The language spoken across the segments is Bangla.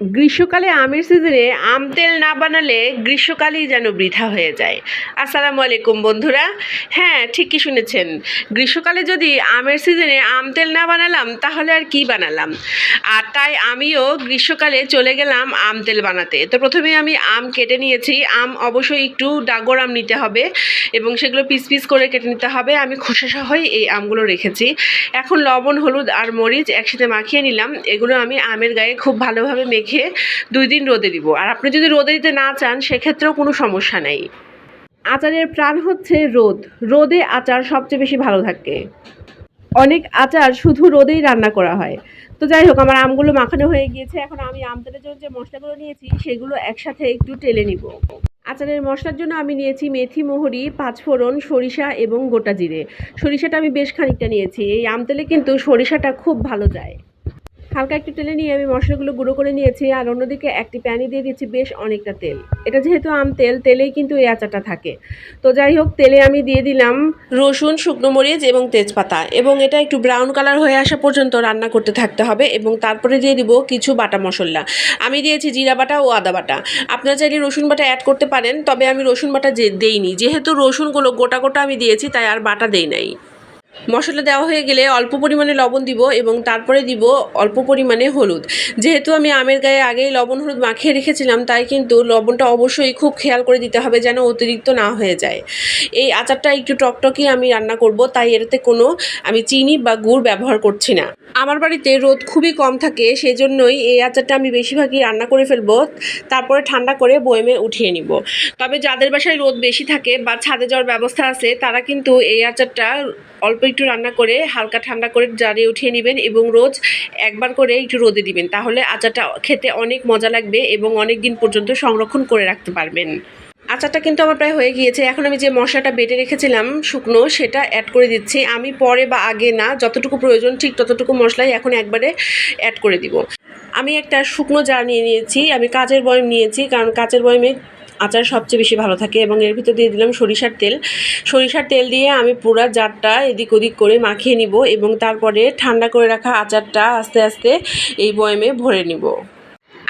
গ্রীষ্মকালে আমের সিজনে আম তেল না বানালে গ্রীষ্মকালেই যেন বৃথা হয়ে যায়। আসসালামু আলাইকুম বন্ধুরা। হ্যাঁ ঠিকই শুনেছেন। গ্রীষ্মকালে যদি আমের সিজনে আম তেল না বানালাম, তাহলে আর কি বানালাম? আর তাই আমিও গ্রীষ্মকালে চলে গেলাম আম তেল বানাতে। তো প্রথমে আমি আম কেটে নিয়েছি। আম অবশ্যই একটু ডাগর আম নিতে হবে এবং সেগুলো পিস পিস করে কেটে নিতে হবে। আমি খোসা সহই এই আমগুলো রেখেছি। এখন লবণ, হলুদ আর মরিচ একসাথে মাখিয়ে নিলাম। এগুলো আমি আমের গায়ে খুব ভালোভাবে মেখে দুই দিন রোদে দিব। আর আপনি যদি রোদে দিতে না চান, সেক্ষেত্রেও কোনো সমস্যা নেই। আচারের প্রাণ হচ্ছে রোদ। রোদে আচার সবচেয়ে বেশি ভালো থাকে। অনেক আচার শুধু রোদেই রান্না করা হয়। তো যাই হোক, আমার আমগুলো মাখানো হয়ে গিয়েছে। এখন আমি আমতেলের জন্য যে মশলাগুলো নিয়েছি, সেগুলো একসাথে একটু টেলে নিব। আচারের মশলার জন্য আমি নিয়েছি মেথি, মোহরি, পাঁচফোড়ন, সরিষা এবং গোটা জিরে। সরিষাটা আমি বেশ খানিকটা নিয়েছি। এই আমতেলে কিন্তু সরিষাটা খুব ভালো যায়। হালকা একটু তেলে নিয়ে আমি মশলাগুলো গুঁড়ো করে নিয়েছি, আর অন্যদিকে একটি প্যানে দিয়ে দিচ্ছি বেশ অনেকটা তেল। এটা যেহেতু আম তেল, তেলেই কিন্তু এই আচারটা থাকে। তো যাই হোক, তেলে আমি দিয়ে দিলাম রসুন, শুকনো মরিচ এবং তেজপাতা এবং এটা একটু ব্রাউন কালার হয়ে আসা পর্যন্ত রান্না করতে থাকতে হবে এবং তারপরে দিয়ে দিব কিছু বাটা মশলা। আমি দিয়েছি জিরা বাটা ও আদা বাটা। আপনারা চাইলে রসুন বাটা অ্যাড করতে পারেন, তবে আমি রসুন বাটা দেইনি। যেহেতু রসুনগুলো গোটা গোটা আমি দিয়েছি, তাই আর বাটা দেই নাই। মশলা দেওয়া হয়ে গেলে অল্প পরিমাণে লবণ দিব এবং তারপরে দিব অল্প পরিমাণে হলুদ। যেহেতু আমি আমের গায়ে আগেই লবণ হলুদ মাখিয়ে রেখেছিলাম, তাই কিন্তু লবণটা অবশ্যই খুব খেয়াল করে দিতে হবে যেন অতিরিক্ত না হয়ে যায়। এই আচারটা একটু টকটকি আমি রান্না করব, তাই এটাতে কোনো আমি চিনি বা গুড় ব্যবহার করছি না। আমার বাড়িতে রোদ খুবই কম থাকে, সেজন্যই এই আচারটা আমি বেশিরভাগই রান্না করে ফেলব, তারপরে ঠান্ডা করে বয়েমে উঠিয়ে নিব। তবে যাদের বাসায় রোদ বেশি থাকে বা ছাদে যাওয়ার ব্যবস্থা আছে, তারা কিন্তু এই আচারটা অল্প একটু রান্না করে, হালকা ঠান্ডা করে জারিয়ে উঠিয়ে নেবেন এবং রোজ একবার করে একটু রোদে দিবেন। তাহলে আচারটা খেতে অনেক মজা লাগবে এবং অনেক দিন পর্যন্ত সংরক্ষণ করে রাখতে পারবেন। আচারটা কিন্তু আমার প্রায় হয়ে গিয়েছে। এখন আমি যে মশলাটা বেটে রেখেছিলাম শুকনো, সেটা অ্যাড করে দিচ্ছি। আমি পরে বা আগে না, যতটুকু প্রয়োজন ঠিক ততটুকু মশলাই এখন একবারে অ্যাড করে দিব। আমি একটা শুকনো জার নিয়ে নিয়েছি। আমি কাচের বয়ম নিয়েছি, কারণ কাচের বয়মে আচার সবচেয়ে বেশি ভালো থাকে এবং এর ভিতর দিয়ে দিলাম সরিষার তেল। সরিষার তেল দিয়ে আমি পুরো জারটা এদিক ওদিক করে মাখিয়ে নিব এবং তারপরে ঠান্ডা করে রাখা আচারটা আস্তে আস্তে এই বয়মে ভরে নিব।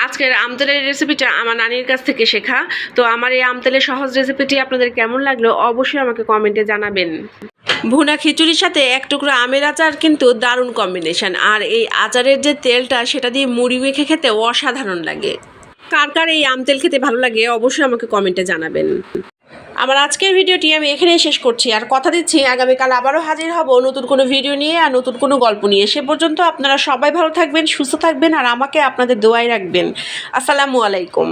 আজকের আমতেলের রেসিপিটা আমার নানির কাছ থেকে শেখা। তো আমার এই আমতেলের সহজ রেসিপিটি আপনাদের কেমন লাগল অবশ্যই আমাকে কমেন্টে জানাবেন। ভুনা খিচুড়ির সাথে এক টুকরো আমের আচার কিন্তু দারুণ কম্বিনেশন আর এই আচারের যে তেলটা, সেটা দিয়ে মুড়ি মেখে খেতে অসাধারণ লাগে। কার কার এই আম তেল খেতে ভালো লাগে অবশ্যই আমাকে কমেন্টে জানাবেন। আমার আজকের ভিডিওটি আমি এখানেই শেষ করছি। আর কথা দিচ্ছি, আগামীকাল আবারও হাজির হব নতুন কোনো ভিডিও নিয়ে আর নতুন কোনো গল্প নিয়ে। সে পর্যন্ত আপনারা সবাই ভালো থাকবেন, সুস্থ থাকবেন আর আমাকে আপনাদের দোয়াই রাখবেন। আসসালামু আলাইকুম।